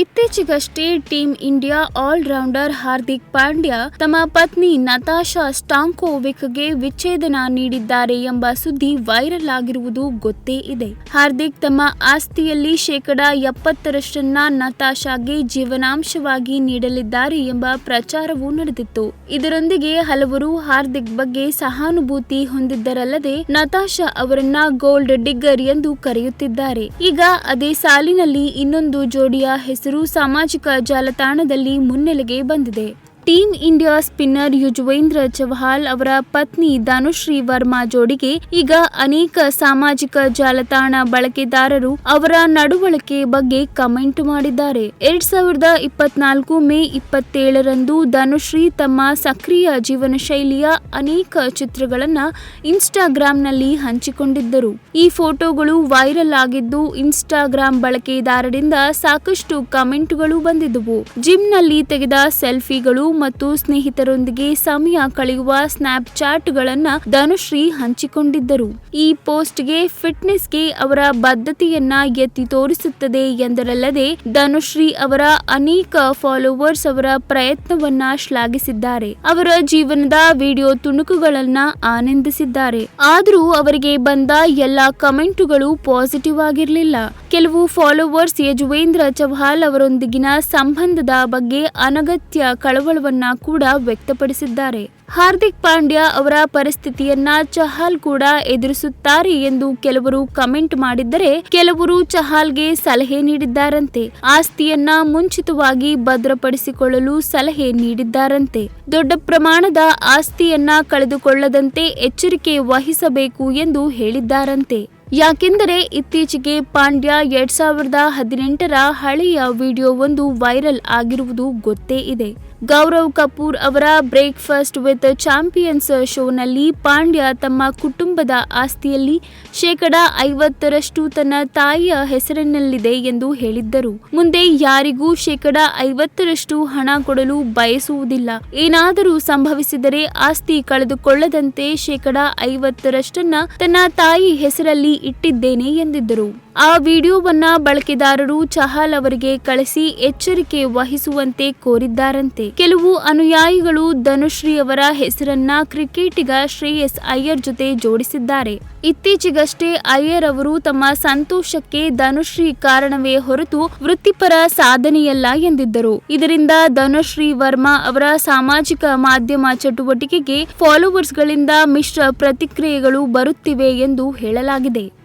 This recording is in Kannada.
ಇತ್ತೀಚೆಗಷ್ಟೇ team India allrounder Hardik Pandya ತಮ್ಮ ಪತ್ನಿ ನತಾಶಾ ಸ್ಟಾಂಕೋವಿಕ್ಗೆ ವಿಚ್ಛೇದನ ನೀಡಿದ್ದಾರೆ ಎಂಬ ಸುದ್ದಿ ವೈರಲ್ ಆಗಿರುವುದು ಗೊತ್ತೇ ಇದೆ. ಹಾರ್ದಿಕ್ ತಮ್ಮ ಆಸ್ತಿಯಲ್ಲಿ ಶೇಕಡ ಎಪ್ಪತ್ತರಷ್ಟನ್ನ ನತಾಶಾಗೆ ಜೀವನಾಂಶವಾಗಿ ನೀಡಲಿದ್ದಾರೆ ಎಂಬ ಪ್ರಚಾರವೂ ನಡೆದಿತ್ತು. ಇದರೊಂದಿಗೆ ಹಲವರು ಹಾರ್ದಿಕ್ ಬಗ್ಗೆ ಸಹಾನುಭೂತಿ ಹೊಂದಿದ್ದರಲ್ಲದೆ ನತಾಶಾ ಅವರನ್ನ ಗೋಲ್ಡ್ ಡಿಗ್ಗರ್ ಎಂದು ಕರೆಯುತ್ತಿದ್ದಾರೆ. ಈಗ ಅದೇ ಸಾಲಿನಲ್ಲಿ ಇನ್ನೊಂದು ಜೋಡಿಯ ಹೆಸರು ಸಾಮಾಜಿಕ ಜಾಲತಾಣದಲ್ಲಿ ಮುನ್ನೆಲೆಗೆ ಬಂದಿದೆ. Team India spinner Yuzvendra Chahal ಅವರ ಪತ್ನಿ ಧನುಶ್ರೀ ವರ್ಮಾ ಜೋಡಿಗೆ ಈಗ ಅನೇಕ ಸಾಮಾಜಿಕ ಜಾಲತಾಣ ಬಳಕೆದಾರರು ಅವರ ನಡವಳಿಕೆ ಬಗ್ಗೆ ಕಮೆಂಟ್ ಮಾಡಿದ್ದಾರೆ. ಎರಡ್ ಸಾವಿರದ ಇಪ್ಪತ್ನಾಲ್ಕು ಮೇ ಇಪ್ಪತ್ತೇಳರಂದು ಧನುಶ್ರೀ ತಮ್ಮ ಸಕ್ರಿಯ ಜೀವನ ಶೈಲಿಯ ಅನೇಕ ಚಿತ್ರಗಳನ್ನ ಇನ್ಸ್ಟಾಗ್ರಾಂನಲ್ಲಿ ಹಂಚಿಕೊಂಡಿದ್ದರು. ಈ ಫೋಟೋಗಳು ವೈರಲ್ ಆಗಿದ್ದು ಇನ್ಸ್ಟಾಗ್ರಾಂ ಬಳಕೆದಾರರಿಂದ ಸಾಕಷ್ಟು ಕಮೆಂಟ್ಗಳು ಬಂದಿದ್ದವು. ಜಿಮ್ನಲ್ಲಿ ತೆಗೆದ ಸೆಲ್ಫಿಗಳು ಮತ್ತು ಸ್ನೇಹಿತರೊಂದಿಗೆ ಸಮಯ ಕಳೆಯುವ ಸ್ನ್ಯಾಪ್ ಧನುಶ್ರೀ ಹಂಚಿಕೊಂಡಿದ್ದರು. ಈ ಪೋಸ್ಟ್ಗೆ ಫಿಟ್ನೆಸ್ಗೆ ಅವರ ಬದ್ಧತೆಯನ್ನ ಎತ್ತಿ ತೋರಿಸುತ್ತದೆ ಎಂದರಲ್ಲದೆ, ಧನುಶ್ರೀ ಅವರ ಅನೇಕ ಫಾಲೋವರ್ಸ್ ಅವರ ಪ್ರಯತ್ನವನ್ನ ಶ್ಲಾಘಿಸಿದ್ದಾರೆ. ಅವರ ಜೀವನದ ವಿಡಿಯೋ ತುಣುಕುಗಳನ್ನ ಆನಂದಿಸಿದ್ದಾರೆ. ಆದರೂ ಅವರಿಗೆ ಬಂದ ಎಲ್ಲಾ ಕಮೆಂಟುಗಳು ಪಾಸಿಟಿವ್ ಆಗಿರಲಿಲ್ಲ. ಕೆಲವು ಫಾಲೋವರ್ಸ್ ಯಜುವೇಂದ್ರ ಚೌಹಾಲ್ ಅವರೊಂದಿಗಿನ ಸಂಬಂಧದ ಬಗ್ಗೆ ಅನಗತ್ಯ ಕಳವಳವನ್ನ ಕೂಡ ವ್ಯಕ್ತಪಡಿಸಿದ್ದಾರೆ. ಹಾರ್ದಿಕ್ ಪಾಂಡ್ಯ ಅವರ ಪರಿಸ್ಥಿತಿಯನ್ನ ಚಹಲ್ ಕೂಡ ಎದುರಿಸುತ್ತಾರೆ ಎಂದು ಕೆಲವರು ಕಮೆಂಟ್ ಮಾಡಿದ್ದರೆ ಕೆಲವರು ಚಹಲ್ಗೆ ಸಲಹೆ ನೀಡಿದ್ದಾರಂತೆ. ಆಸ್ತಿಯನ್ನ ಮುಂಚಿತವಾಗಿ ಭದ್ರಪಡಿಸಿಕೊಳ್ಳಲು ಸಲಹೆ ನೀಡಿದ್ದಾರಂತೆ. ದೊಡ್ಡ ಪ್ರಮಾಣದ ಆಸ್ತಿಯನ್ನ ಕಳೆದುಕೊಳ್ಳದಂತೆ ಎಚ್ಚರಿಕೆ ವಹಿಸಬೇಕು ಎಂದು ಹೇಳಿದ್ದಾರಂತೆ. ಯಾಕೆಂದರೆ ಇತ್ತೀಚೆಗೆ ಪಾಂಡ್ಯ ಎರಡ್ ಸಾವಿರದ ಹದಿನೆಂಟರ ಹಳೆಯ ವಿಡಿಯೋವೊಂದು ವೈರಲ್ ಆಗಿರುವುದು ಗೊತ್ತೇ ಇದೆ. ಗೌರವ್ ಕಪೂರ್ ಅವರ ಬ್ರೇಕ್ಫಾಸ್ಟ್ ವಿತ್ ಚಾಂಪಿಯನ್ಸ್ ಶೋನಲ್ಲಿ ಪಾಂಡ್ಯ ತಮ್ಮ ಕುಟುಂಬದ ಆಸ್ತಿಯಲ್ಲಿ ಶೇಕಡ ಐವತ್ತರಷ್ಟು ತನ್ನ ತಾಯಿಯ ಹೆಸರಿನಲ್ಲಿದೆ ಎಂದು ಹೇಳಿದ್ದರು. ಮುಂದೆ ಯಾರಿಗೂ ಶೇಕಡ ಐವತ್ತರಷ್ಟು ಹಣ ಕೊಡಲು ಬಯಸುವುದಿಲ್ಲ. ಏನಾದರೂ ಸಂಭವಿಸಿದರೆ ಆಸ್ತಿ ಕಳೆದುಕೊಳ್ಳದಂತೆ ಶೇಕಡ ಐವತ್ತರಷ್ಟನ್ನ ತನ್ನ ತಾಯಿ ಹೆಸರಲ್ಲಿ ಇಟ್ಟಿದ್ದೇನೆ ಎಂದಿದ್ದರು. ಆ ವಿಡಿಯೋವನ್ನು ಬಳಕೆದಾರರು ಚಹಲ್ ಅವರಿಗೆ ಕಳಿಸಿ ಎಚ್ಚರಿಕೆ ವಹಿಸುವಂತೆ ಕೋರಿದ್ದಾರಂತೆ. ಕೆಲವು ಅನುಯಾಯಿಗಳು ಧನುಶ್ರೀ ಅವರ ಹೆಸರನ್ನ ಕ್ರಿಕೆಟಿಗ ಶ್ರೇಯಸ್ ಅಯ್ಯರ್ ಜೊತೆ ಜೋಡಿಸಿದ್ದಾರೆ. ಇತ್ತೀಚೆಗಷ್ಟೇ ಅಯ್ಯರ್ ಅವರು ತಮ್ಮ ಸಂತೋಷಕ್ಕೆ ಧನುಶ್ರೀ ಕಾರಣವೇ ಹೊರತು ವೃತ್ತಿಪರ ಸಾಧನೆಯಲ್ಲ ಎಂದಿದ್ದರು. ಇದರಿಂದ ಧನುಶ್ರೀ ವರ್ಮಾ ಅವರ ಸಾಮಾಜಿಕ ಮಾಧ್ಯಮ ಚಟುವಟಿಕೆಗೆ ಫಾಲೋವರ್ಸ್ಗಳಿಂದ ಮಿಶ್ರ ಪ್ರತಿಕ್ರಿಯೆಗಳು ಬರುತ್ತಿವೆ ಎಂದು ಹೇಳಲಾಗಿದೆ.